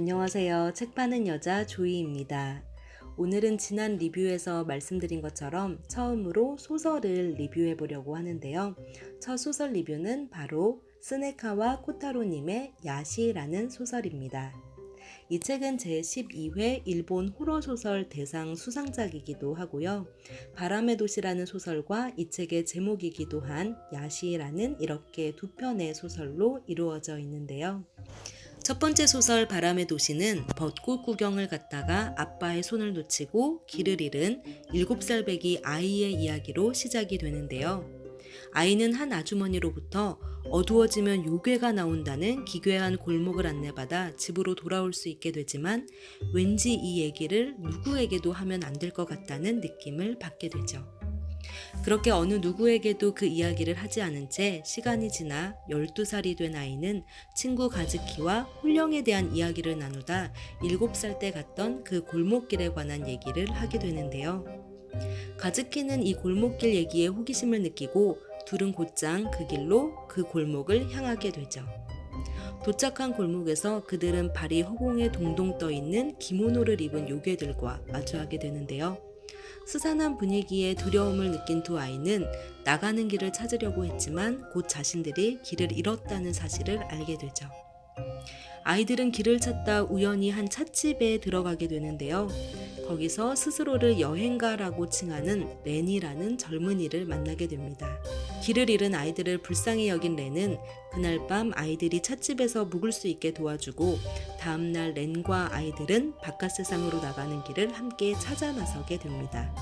안녕하세요. 책 파는 여자 조이입니다. 오늘은 지난 리뷰에서 말씀드린 것처럼 처음으로 소설을 리뷰해 보려고 하는데요. 첫 소설 리뷰는 바로 스네카와 코타로님의 야시라는 소설입니다. 이 책은 제 12회 일본 호러 소설 대상 수상작이기도 하고요. 바람의 도시라는 소설과 이 책의 제목이기도 한 야시라는 이렇게 두 편의 소설로 이루어져 있는데요. 첫 번째 소설 바람의 도시는 벚꽃 구경을 갔다가 아빠의 손을 놓치고 길을 잃은 7살 배기 아이의 이야기로 시작이 되는데요. 아이는 한 아주머니로부터 어두워지면 요괴가 나온다는 기괴한 골목을 안내받아 집으로 돌아올 수 있게 되지만 왠지 이 얘기를 누구에게도 하면 안 될 것 같다는 느낌을 받게 되죠. 그렇게 어느 누구에게도 그 이야기를 하지 않은 채 시간이 지나 12살이 된 아이는 친구 가즈키와 훈령에 대한 이야기를 나누다 7살 때 갔던 그 골목길에 관한 얘기를 하게 되는데요. 가즈키는 이 골목길 얘기에 호기심을 느끼고 둘은 곧장 그 길로 그 골목을 향하게 되죠. 도착한 골목에서 그들은 발이 허공에 동동 떠 있는 기모노를 입은 요괴들과 마주하게 되는데요. 스산한 분위기에 두려움을 느낀 두 아이는 나가는 길을 찾으려고 했지만 곧 자신들이 길을 잃었다는 사실을 알게 되죠. 아이들은 길을 찾다 우연히 한 찻집에 들어가게 되는데요. 거기서 스스로를 여행가라고 칭하는 렌이라는 젊은이를 만나게 됩니다. 길을 잃은 아이들을 불쌍히 여긴 렌은 그날 밤 아이들이 찻집에서 묵을 수 있게 도와주고 다음날 렌과 아이들은 바깥 세상으로 나가는 길을 함께 찾아 나서게 됩니다.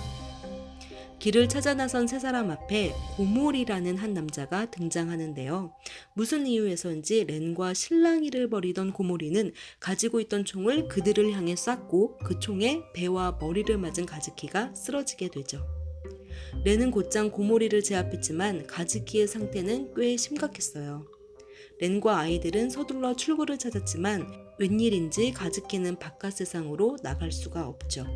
길을 찾아 나선 세 사람 앞에 고몰이라는 한 남자가 등장하는데요. 무슨 이유에서인지 렌과 실랑이를 벌이던 고몰이는 가지고 있던 총을 그들을 향해 쐈고 그 총에 배와 머리를 맞은 가즈키가 쓰러지게 되죠. 렌은 곧장 고몰이를 제압했지만 가즈키의 상태는 꽤 심각했어요. 렌과 아이들은 서둘러 출구를 찾았지만 웬일인지 가즈키는 바깥 세상으로 나갈 수가 없죠.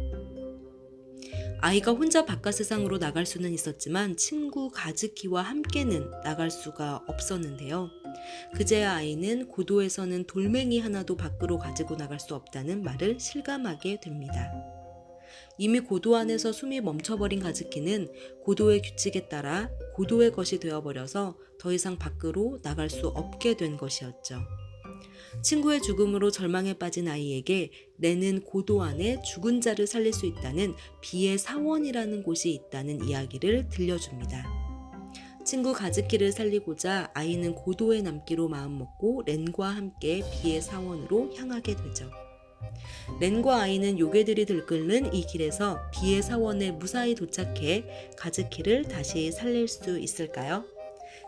아이가 혼자 바깥 세상으로 나갈 수는 있었지만 친구 가즈키와 함께는 나갈 수가 없었는데요. 그제야 아이는 고도에서는 돌멩이 하나도 밖으로 가지고 나갈 수 없다는 말을 실감하게 됩니다. 이미 고도 안에서 숨이 멈춰버린 가즈키는 고도의 규칙에 따라 고도의 것이 되어버려서 더 이상 밖으로 나갈 수 없게 된 것이었죠. 친구의 죽음으로 절망에 빠진 아이에게 내는 고도 안에 죽은 자를 살릴 수 있다는 비의 사원이라는 곳이 있다는 이야기를 들려줍니다. 친구 가즈키를 살리고자 아이는 고도에 남기로 마음먹고 렌과 함께 비의 사원으로 향하게 되죠. 렌과 아이는 요괴들이 들끓는 이 길에서 비의 사원에 무사히 도착해 가즈키를 다시 살릴 수 있을까요?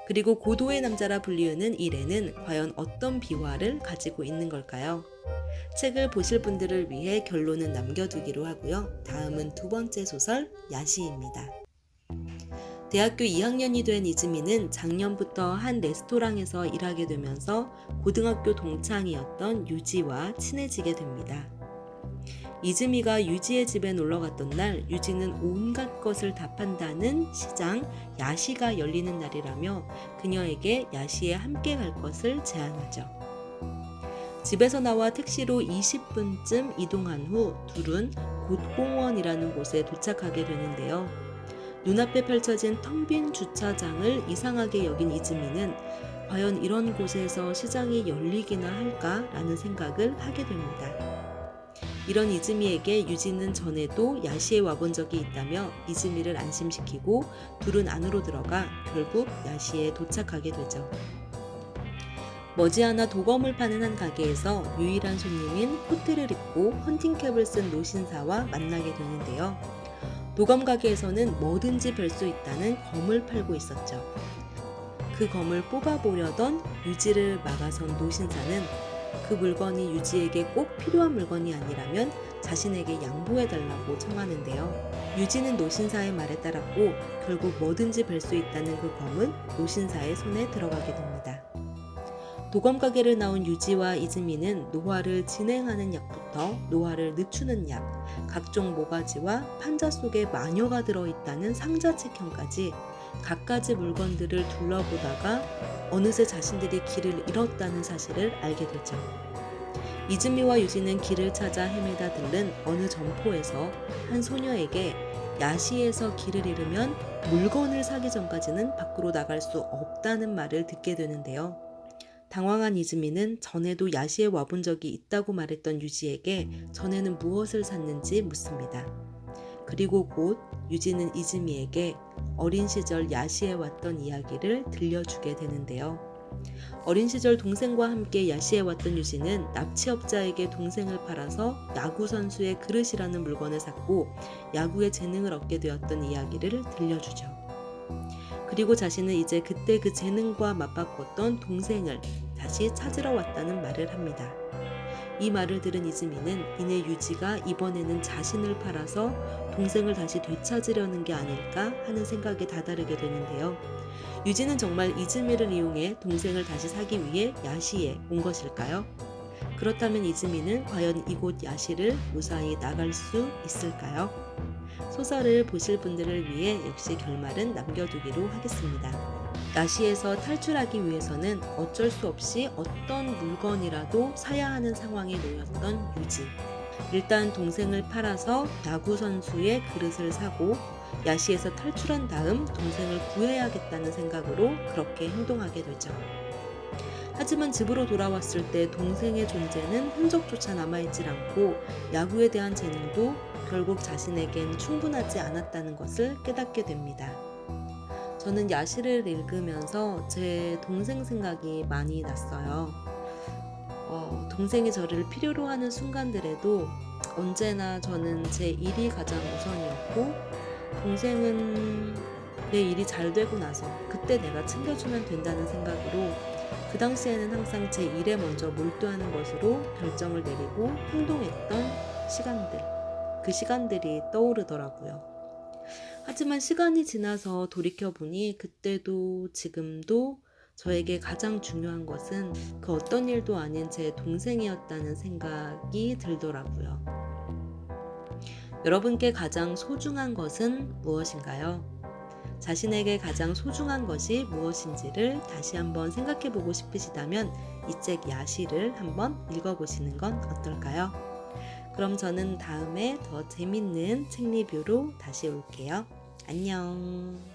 그리고 고도의 남자라 불리우는 이 렌은 과연 어떤 비화를 가지고 있는 걸까요? 책을 보실 분들을 위해 결론은 남겨두기로 하고요. 다음은 두 번째 소설 야시입니다. 대학교 2학년이 된 이즈미는 작년부터 한 레스토랑에서 일하게 되면서 고등학교 동창이었던 유지와 친해지게 됩니다. 이즈미가 유지의 집에 놀러 갔던 날 유지는 온갖 것을 다 판다는 시장 야시가 열리는 날이라며 그녀에게 야시에 함께 갈 것을 제안하죠. 집에서 나와 택시로 20분쯤 이동한 후 둘은 곳공원이라는 곳에 도착하게 되는데요. 눈앞에 펼쳐진 텅 빈 주차장을 이상하게 여긴 이즈미는 과연 이런 곳에서 시장이 열리기나 할까라는 생각을 하게 됩니다. 이런 이즈미에게 유진은 전에도 야시에 와본 적이 있다며 이즈미를 안심시키고 둘은 안으로 들어가 결국 야시에 도착하게 되죠. 머지않아 도검을 파는 한 가게에서 유일한 손님인 코트를 입고 헌팅캡을 쓴 노신사와 만나게 되는데요. 도검 가게에서는 뭐든지 별 수 있다는 검을 팔고 있었죠. 그 검을 뽑아보려던 유지를 막아선 노신사는 그 물건이 유지에게 꼭 필요한 물건이 아니라면 자신에게 양보해달라고 청하는데요. 유지는 노신사의 말에 따랐고 결국 뭐든지 별수 있다는 그 검은 노신사의 손에 들어가게 됩니다. 도검 가게를 나온 유지와 이즈미는 노화를 진행하는 약부터 노화를 늦추는 약, 각종 모가지와 판자 속에 마녀가 들어있다는 상자 책형까지 갖가지 물건들을 둘러보다가 어느새 자신들이 길을 잃었다는 사실을 알게 되죠. 이즈미와 유진은 길을 찾아 헤매다 들른 어느 점포에서 한 소녀에게 야시에서 길을 잃으면 물건을 사기 전까지는 밖으로 나갈 수 없다는 말을 듣게 되는데요. 당황한 이즈미는 전에도 야시에 와본 적이 있다고 말했던 유지에게 전에는 무엇을 샀는지 묻습니다. 그리고 곧 유지는 이즈미에게 어린 시절 야시에 왔던 이야기를 들려주게 되는데요. 어린 시절 동생과 함께 야시에 왔던 유지는 납치업자에게 동생을 팔아서 야구 선수의 그릇이라는 물건을 샀고 야구에 재능을 얻게 되었던 이야기를 들려주죠. 그리고 자신은 이제 그때 그 재능과 맞바꿨던 동생을 다시 찾으러 왔다는 말을 합니다. 이 말을 들은 이즈미는 이내 유지가 이번에는 자신을 팔아서 동생을 다시 되찾으려는 게 아닐까 하는 생각에 다다르게 되는데요. 유지는 정말 이즈미를 이용해 동생을 다시 사기 위해 야시에 온 것일까요? 그렇다면 이즈미는 과연 이곳 야시를 무사히 나갈 수 있을까요? 소설을 보실 분들을 위해 역시 결말은 남겨두기로 하겠습니다. 야시에서 탈출하기 위해서는 어쩔 수 없이 어떤 물건이라도 사야 하는 상황에 놓였던 유지. 일단 동생을 팔아서 야구 선수의 그릇을 사고 야시에서 탈출한 다음 동생을 구해야겠다는 생각으로 그렇게 행동하게 되죠. 하지만 집으로 돌아왔을 때 동생의 존재는 흔적조차 남아있질 않고 야구에 대한 재능도 결국 자신에겐 충분하지 않았다는 것을 깨닫게 됩니다. 저는 야시를 읽으면서 제 동생 생각이 많이 났어요. 어, 동생이 저를 필요로 하는 순간들에도 언제나 저는 제 일이 가장 우선이었고 동생은 내 일이 잘 되고 나서 그때 내가 챙겨주면 된다는 생각으로 그 당시에는 항상 제 일에 먼저 몰두하는 것으로 결정을 내리고 행동했던 시간들, 그 시간들이 떠오르더라고요. 하지만 시간이 지나서 돌이켜보니 그때도 지금도 저에게 가장 중요한 것은 그 어떤 일도 아닌 제 동생이었다는 생각이 들더라고요. 여러분께 가장 소중한 것은 무엇인가요? 자신에게 가장 소중한 것이 무엇인지를 다시 한번 생각해 보고 싶으시다면 이 책 야시를 한번 읽어보시는 건 어떨까요? 그럼 저는 다음에 더 재밌는 책 리뷰로 다시 올게요. 안녕.